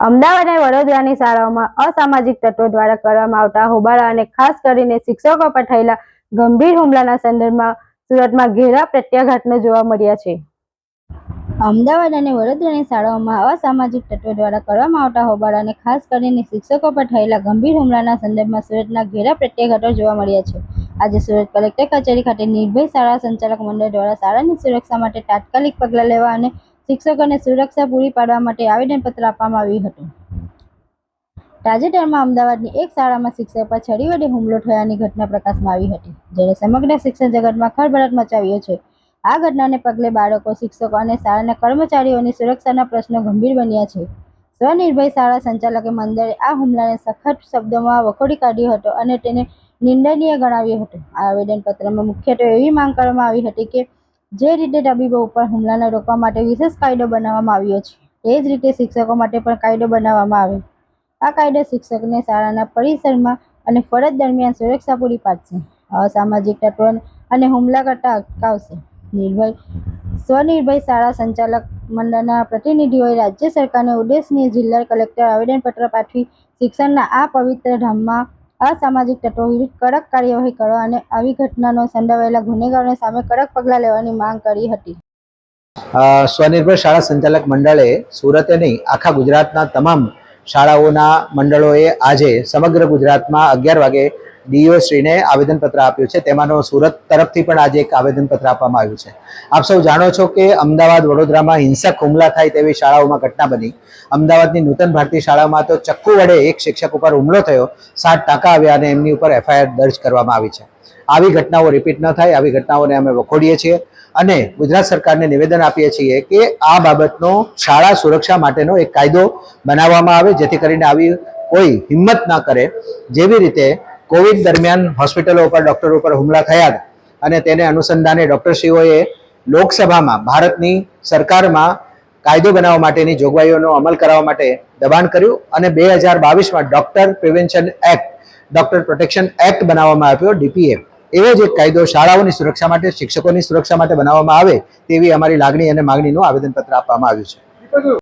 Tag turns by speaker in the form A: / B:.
A: અમદાવાદ અને વડોદરાની શાળાઓમાં અસામાજિક તત્વો દ્વારા કરવામાં આવતા હોબાળા અને ખાસ કરીને શિક્ષકો પર થયેલા ગંભીર હુમલાના સંદર્ભમાં સુરતમાં ઘેરા પ્રત્યાઘાતનો જોવા મળ્યા છે. અમદાવાદ અને વડોદરાની શાળાઓમાં અસામાજિક તત્વો દ્વારા કરવામાં આવતા હોબાળા અને ખાસ કરીને શિક્ષકો પર થયેલા ગંભીર હુમલાના સંદર્ભમાં સુરતના ઘેરા પ્રત્યાઘાતો જોવા મળ્યા છે. આજે સુરત કલેક્ટર કચેરી ખાતે નિર્ભય શાળા સંચાલક મંડળ દ્વારા શાળાની સુરક્ષા માટે તાત્કાલિક પગલાં લેવા અને શિક્ષકોને સુરક્ષા પૂરી પાડવા માટે આવેદનપત્ર આપવામાં આવ્યું હતું. તાજેતરમાં અમદાવાદની એક શાળામાં શિક્ષક પર છરી વડે હુમલો થયાની ઘટના પ્રકાશમાં આવી હતી, જેણે સમગ્ર શિક્ષણ જગતમાં ખળભળાટ મચાવ્યો છે. આ ઘટનાને પગલે બાળકો, શિક્ષકો અને શાળાના કર્મચારીઓની સુરક્ષાના પ્રશ્નો ગંભીર બન્યા છે. સ્વનિર્ભય શાળા સંચાલકે મંડળે આ હુમલાને સખત શબ્દોમાં વખોડી કાઢ્યો હતો અને તેને નિંદનીય ગણાવ્યો હતો. આ આવેદનપત્રમાં મુખ્યત્વે એવી માંગ કરવામાં આવી હતી કે જે રીતે તબીબો ઉપર હુમલાને રોકવા માટે વિશેષ કાયદો બનાવવામાં આવ્યો છે તે જ રીતે શિક્ષકો માટે પણ કાયદો બનાવવામાં આવે આ કાયદો શિક્ષકને શાળાના પરિસરમાં અને ફરજ દરમિયાન સુરક્ષા પૂરી પાડશે, અસામાજિક તત્વો અને હુમલા કરતા અટકાવશે. નિર્ભય, સ્વનિર્ભય શાળા સંચાલક મંડળના પ્રતિનિધિઓએ રાજ્ય સરકારને ઉદ્દેશનીય જિલ્લા કલેક્ટર આવેદનપત્ર પાઠવી શિક્ષણના આ પવિત્ર ધામમાં અસામાજિક તત્વો વિરુદ્ધ કડક કાર્યવાહી કરવા અને આવી ઘટનાનો સંડોવાયેલા ગુનેગારોને સામે કડક પગલાં લેવાની માંગ કરી હતી.
B: સ્વનિર્ભર શાળા સંચાલક મંડળે સુરતે નહીં આખા ગુજરાતના તમામ શાળાઓના મંડળોએ આજે સમગ્ર ગુજરાતમાં અગિયાર વાગે ડીઓ શ્રીને આવેદનપત્ર આપ્યું છે. તેમાંનો સુરત તરફથી પણ આજે એક આવેદનપત્ર આપવામાં આવ્યું છે. આપ સૌ જાણો છો કે અમદાવાદ વડોદરામાં હિંસક હુમલા થાય તેવી શાળાઓમાં ઘટના બની. અમદાવાદની નૂતન ભારતી શાળામાં તો ચક્કુ વડે એક શિક્ષક ઉપર હુમલો થયો, સાત ટાંકા આવ્યા અને એમની ઉપર એફઆઈઆર દર્જ કરવામાં આવી છે. આવી ઘટનાઓ રિપીટ ન થાય, આવી ઘટનાઓને અમે વખોડીએ છીએ અને ગુજરાત સરકારને નિવેદન આપીએ છીએ કે આ બાબતનો શાળા સુરક્ષા માટેનો એક કાયદો બનાવવામાં આવે, જેથી કરીને આવી કોઈ હિંમત ના કરે. જેવી રીતે કોવિડ દરમિયાન હોસ્પિટલો ઉપર ડોક્ટરો ઉપર હુમલા થયા અને તેને અનુસંધાને ડોક્ટરશ્રીઓએ લોકસભામાં ભારતની સરકારમાં કાયદો બનાવવા માટેની જોગવાઈઓનો અમલ કરાવવા માટે દબાણ કર્યું અને બે હજાર બાવીસમાં doctor prevention act, doctor protection act બનાવવામાં આવ્યો, ડીપીએ. એવો જ એક કાયદો શાળાઓની સુરક્ષા માટે, શિક્ષકોની સુરક્ષા માટે બનાવવામાં આવે તેવી અમારી લાગણી અને માગણીનું આવેદનપત્ર આપવામાં આવ્યું છે.